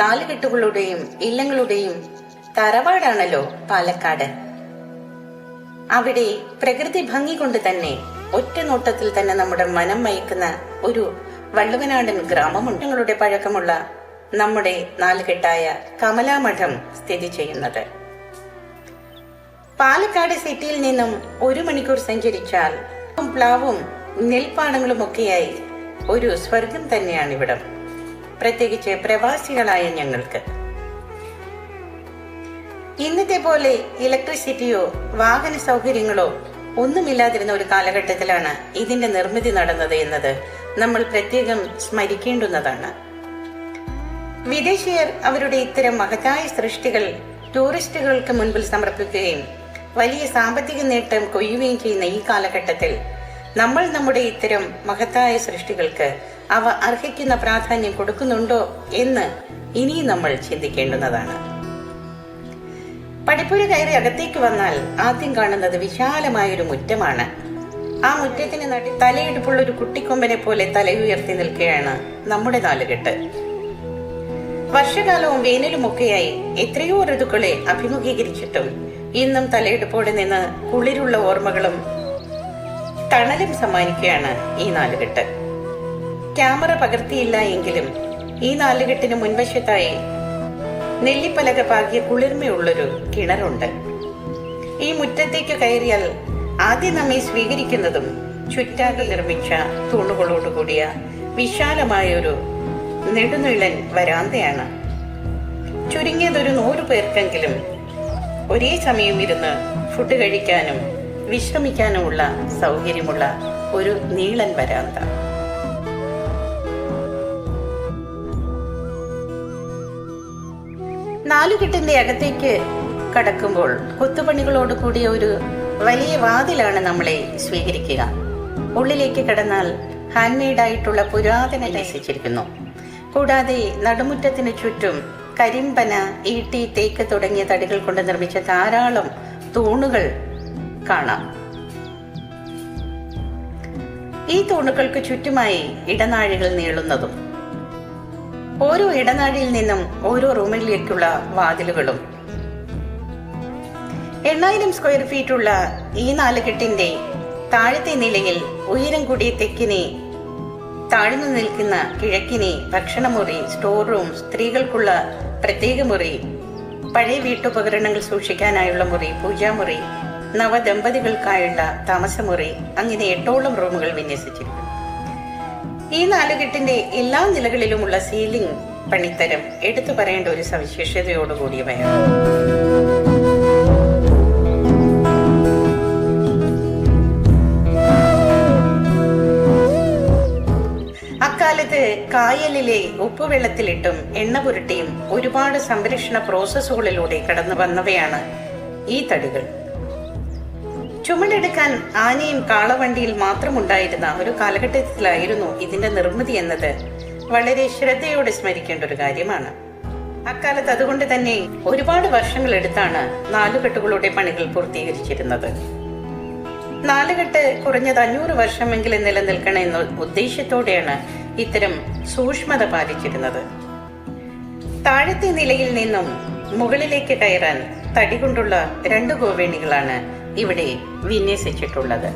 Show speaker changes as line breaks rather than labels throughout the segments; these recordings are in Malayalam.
നാലുകെട്ടുകളുടെയും ഇല്ലങ്ങളുടെയും തറവാടാണല്ലോ പാലക്കാട്. അവിടെ പ്രകൃതി ഭംഗി കൊണ്ട് തന്നെ ഒറ്റ നോട്ടത്തിൽ തന്നെ നമ്മുടെ മനം മയക്കുന്ന ഒരു വള്ളുവനാടൻ ഗ്രാമമുണ്ട്. ഞങ്ങളുടെ പഴക്കമുള്ള നമ്മുടെ നാലുകെട്ടായ കമലാമഠം സ്ഥിതി ചെയ്യുന്നത്. പാലക്കാട് സിറ്റിയിൽ നിന്നും ഒരു മണിക്കൂർ സഞ്ചരിച്ചാൽ പ്ലാവും നെൽപ്പാടങ്ങളും ഒക്കെയായി ഒരു സ്വർഗം തന്നെയാണ് ഇവിടം പ്രത്യേകിച്ച് പ്രവാസികളായ ഞങ്ങൾക്ക്. ഇന്നത്തെ പോലെ ഇലക്ട്രിസിറ്റിയോ വാഹന സൗകര്യങ്ങളോ ഒന്നുമില്ലാതിരുന്ന ഒരു കാലഘട്ടത്തിലാണ് ഇതിന്റെ നിർമ്മിതി നടന്നത് എന്നത് നമ്മൾ പ്രത്യേകം സ്മരിക്കേണ്ടുന്നതാണ്. വിദേശീയർ അവരുടെ ഇത്തരം മഹത്തായ സൃഷ്ടികൾ ടൂറിസ്റ്റുകൾക്ക് മുൻപിൽ സമർപ്പിക്കുകയും വലിയ സാമ്പത്തിക നേട്ടം കൊയ്യുകയും ചെയ്യുന്ന ഈ കാലഘട്ടത്തിൽ നമ്മൾ നമ്മുടെ ഇത്തരം മഹത്തായ സൃഷ്ടികൾക്ക് അവ അർഹിക്കുന്ന പ്രാധാന്യം കൊടുക്കുന്നുണ്ടോ എന്ന് ഇനിയും നമ്മൾ ചിന്തിക്കേണ്ടുന്നതാണ്. പടിപ്പുര കയറി അകത്തേക്ക് വന്നാൽ ആദ്യം കാണുന്നത് വിശാലമായൊരു മുറ്റമാണ്. ആ മുറ്റത്തിന് നടി തലയെടുപ്പുള്ള ഒരു കുട്ടിക്കൊമ്പനെ പോലെ തലയുയർത്തി നിൽക്കുകയാണ് നമ്മുടെ നാലുകെട്ട്. വർഷകാലവും വേനലുമൊക്കെയായി എത്രയോ ഋതുക്കളെ അഭിമുഖീകരിച്ചിട്ടും ഇന്നും തലയെടുപ്പോടെ നിന്ന് കുളിരുള്ള ഓർമ്മകളും തണലും സമ്മാനിക്കുകയാണ് ഈ നാലുകെട്ട്. ക്യാമറ പകർത്തിയില്ല എങ്കിലും ഈ നാലുകെട്ടിന് മുൻവശത്തായി നെല്ലിപ്പലക പാകിയ കുളിർമയുള്ളൊരു കിണറുണ്ട്. ഈ മുറ്റത്തേക്ക് കയറിയാൽ ആദ്യം നമ്മെ സ്വീകരിക്കുന്നതും ചുറ്റാകെ നിർമ്മിച്ച തൂണുകളോടുകൂടിയ വിശാലമായൊരു നെടുനീളൻ വരാന്തയാണ്. ചുരുങ്ങിയതൊരു നൂറ് പേർക്കെങ്കിലും ഒരേ സമയം ഇരുന്ന് ഫുഡ് കഴിക്കാനും വിശ്രമിക്കാനുമുള്ള സൗകര്യമുള്ള ഒരു നീളൻ വരാന്ത. നാലുകെട്ടിന്റെ അകത്തേക്ക് കടക്കുമ്പോൾ കൊത്തുപണികളോട് കൂടിയ ഒരു വലിയ വാതിലാണ് നമ്മളെ സ്വീകരിക്കുക. ഉള്ളിലേക്ക് കടന്നാൽ ഹാൻഡ്മെയ്ഡ് ആയിട്ടുള്ള പുരാതന രസിച്ചിരിക്കുന്നു കൂടാതെ നടുമുറ്റത്തിന് ചുറ്റും കരിമ്പന ഈട്ടി തേക്ക് തുടങ്ങിയ തടികൾ കൊണ്ട് നിർമ്മിച്ച ധാരാളം തൂണുകൾ കാണാം. ഈ തൂണുകൾക്ക് ചുറ്റുമായി ഇടനാഴികൾ നീളുന്നതും ഓരോ ഇടനാഴിയിൽ നിന്നും ഓരോ റൂമിലേക്കുള്ള വാതിലുകളും. എണ്ണായിരം സ്ക്വയർ ഫീറ്റ് ഉള്ള ഈ നാലുകെട്ടിന്റെ താഴത്തെ നിലയിൽ ഉയരം കൂടിയ തെക്കിനെ താഴ്ന്നു നിൽക്കുന്ന കിഴക്കിനെ ഭക്ഷണമുറി സ്റ്റോർ റൂം സ്ത്രീകൾക്കുള്ള പ്രത്യേക മുറി പഴയ വീട്ടുപകരണങ്ങൾ സൂക്ഷിക്കാനായുള്ള മുറി പൂജാമുറി നവദമ്പതികൾക്കായുള്ള താമസമുറി അങ്ങനെ എട്ടോളം റൂമുകൾ വിന്യസിച്ചിരിക്കുന്നു. ഈ നാലുകെട്ടിന്റെ എല്ലാ നിലകളിലുമുള്ള സീലിംഗ് പണിത്തരം എടുത്തു പറയേണ്ട ഒരു സവിശേഷതയോടുകൂടിയവയാണ്. അക്കാലത്ത് കായലിലെ ഉപ്പുവെള്ളത്തിലിട്ടും എണ്ണ പുരട്ടിയും ഒരുപാട് സംരക്ഷണ പ്രോസസ്സുകളിലൂടെ കടന്നു വന്നവയാണ് ഈ തടികൾ. ചുമടെടുക്കാൻ ആനയും കാളവണ്ടിയിൽ മാത്രമുണ്ടായിരുന്ന ഒരു കാലഘട്ടത്തിലായിരുന്നു ഇതിന്റെ നിർമ്മിതി എന്നത്. വളരെ ശ്രദ്ധയോടെ സ്മരിക്കേണ്ട ഒരു കാര്യമാണ്. അക്കാലത്ത് അതുകൊണ്ട് തന്നെ ഒരുപാട് വർഷങ്ങൾ എടുത്താണ് നാലുകെട്ടുകളുടെ പണികൾ പൂർത്തീകരിച്ചിരുന്നത്. നാലുകെട്ട് കുറഞ്ഞത് അഞ്ഞൂറ് വർഷമെങ്കിലും നിലനിൽക്കണം എന്ന ഉദ്ദേശത്തോടെയാണ് ഇത്തരം സൂക്ഷ്മത പാലിച്ചിരുന്നത്. താഴത്തെ നിലയിൽ നിന്നും മുകളിലേക്ക് കയറാൻ തടി കൊണ്ടുള്ള രണ്ട് ഗോവേണികളാണ് ഇവിടെ വിന്യസിച്ചിട്ടുള്ളത്.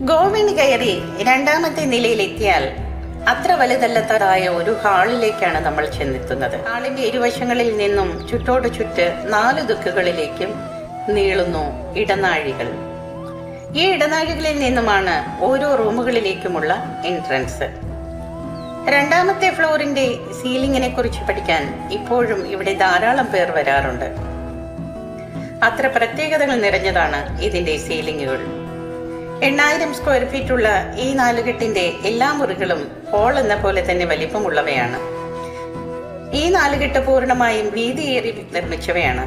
ഗോവിന് കയറി രണ്ടാമത്തെ നിലയിലെത്തിയാൽ അത്ര വലുതല്ലാത്തതായ ഒരു ഹാളിലേക്കാണ് നമ്മൾ ചെന്നെത്തുന്നത്. ഹാളിന്റെ ഇരുവശങ്ങളിൽ നിന്നും ചുറ്റോട് ചുറ്റ് നാല് ദിക്കുകളിലേക്കും നീളുന്നു ഇടനാഴികൾ. ഈ ഇടനാഴികളിൽ നിന്നുമാണ് ഓരോ റൂമുകളിലേക്കുമുള്ള എൻട്രൻസ് രണ്ടാമത്തെ ഫ്ലോറിന്റെ സീലിംഗിനെ കുറിച്ച് പഠിക്കാൻ ഇപ്പോഴും ഇവിടെ ധാരാളം പേർ വരാറുണ്ട്. അത്ര പ്രത്യേകതകൾ നിറഞ്ഞതാണ് ഇതിന്റെ സീലിംഗുകൾ എണ്ണായിരം സ്ക്വയർ ഫീറ്റ് ഉള്ള ഈ നാലുകെട്ടിന്റെ എല്ലാ മുറികളും ഹോൾ എന്ന പോലെ തന്നെ വലിപ്പമുള്ളവയാണ്. ഈ നാലുകെട്ട് പൂർണമായും വീതിയേറി നിർമ്മിച്ചവയാണ്.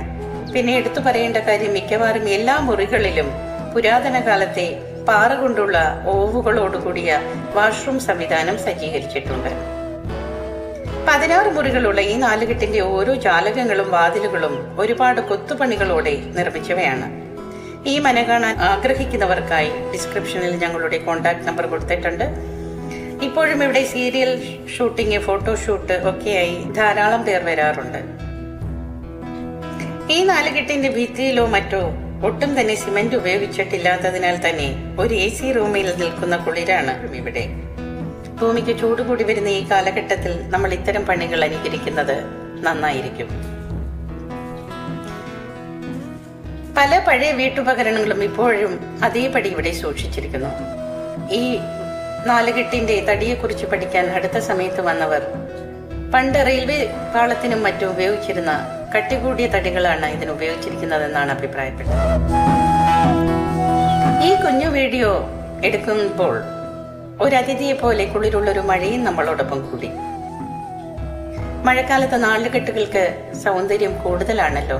പിന്നെ എടുത്തു പറയേണ്ട കാര്യം മിക്കവാറും എല്ലാ മുറികളിലും പുരാതന കാലത്തെ പാറ കൊണ്ടുള്ള ഓവുകളോടുകൂടിയ വാഷ്റൂം സംവിധാനം സജ്ജീകരിച്ചിട്ടുണ്ട്. പതിനാറ് മുറികളുള്ള ഈ നാലുകെട്ടിന്റെ ഓരോ ജാലകങ്ങളും വാതിലുകളും ഒരുപാട് കൊത്തുപണികളോടെ നിർമ്മിച്ചവയാണ്. ഈ മന കാണാൻ ആഗ്രഹിക്കുന്നവർക്കായി ഡിസ്ക്രിപ്ഷനിൽ ഞങ്ങളുടെ കോൺടാക്ട് നമ്പർ കൊടുത്തിട്ടുണ്ട്. ഇപ്പോഴും ഇവിടെ സീരിയൽ ഷൂട്ടിംഗ് ഫോട്ടോഷൂട്ട് ഒക്കെയായി ധാരാളം പേർ വരാറുണ്ട്. ഈ നാലുകെട്ടിന്റെ ഭിത്തിയിലോ മറ്റോ ഒട്ടും തന്നെ സിമന്റ് ഉപയോഗിച്ചിട്ടില്ലാത്തതിനാൽ തന്നെ ഒരു എ സി റൂമിൽ നിൽക്കുന്ന കുളിരാണ് ഇവിടെ. ഭൂമിക്ക് ചൂട് കൂടി വരുന്ന ഈ കാലഘട്ടത്തിൽ നമ്മൾ ഇത്തരം പണികൾ അനുകരിക്കുന്നത് നന്നായിരിക്കും. പല പഴയ വീട്ടുപകരണങ്ങളും ഇപ്പോഴും അതേപടി ഇവിടെ സൂക്ഷിച്ചിരിക്കുന്നു. ഈ നാലുകെട്ടിന്റെ തടിയെക്കുറിച്ച് പഠിക്കാൻ അടുത്ത സമയത്ത് വന്നവർ പണ്ട് റെയിൽവേ പാളത്തിനും മറ്റും ഉപയോഗിച്ചിരുന്ന കട്ടികൂടിയ തടികളാണ് ഇതിന് ഉപയോഗിച്ചിരിക്കുന്നത് എന്നാണ് അഭിപ്രായപ്പെട്ടത്. ഈ കുഞ്ഞു വീഡിയോ എടുക്കുമ്പോൾ ഒരു അതിഥിയെ പോലെ കുളിരുള്ള ഒരു മഴയും നമ്മളോടൊപ്പം കൂടി. മഴക്കാലത്ത് നാളുകെട്ടുകൾക്ക് സൗന്ദര്യം കൂടുതലാണല്ലോ.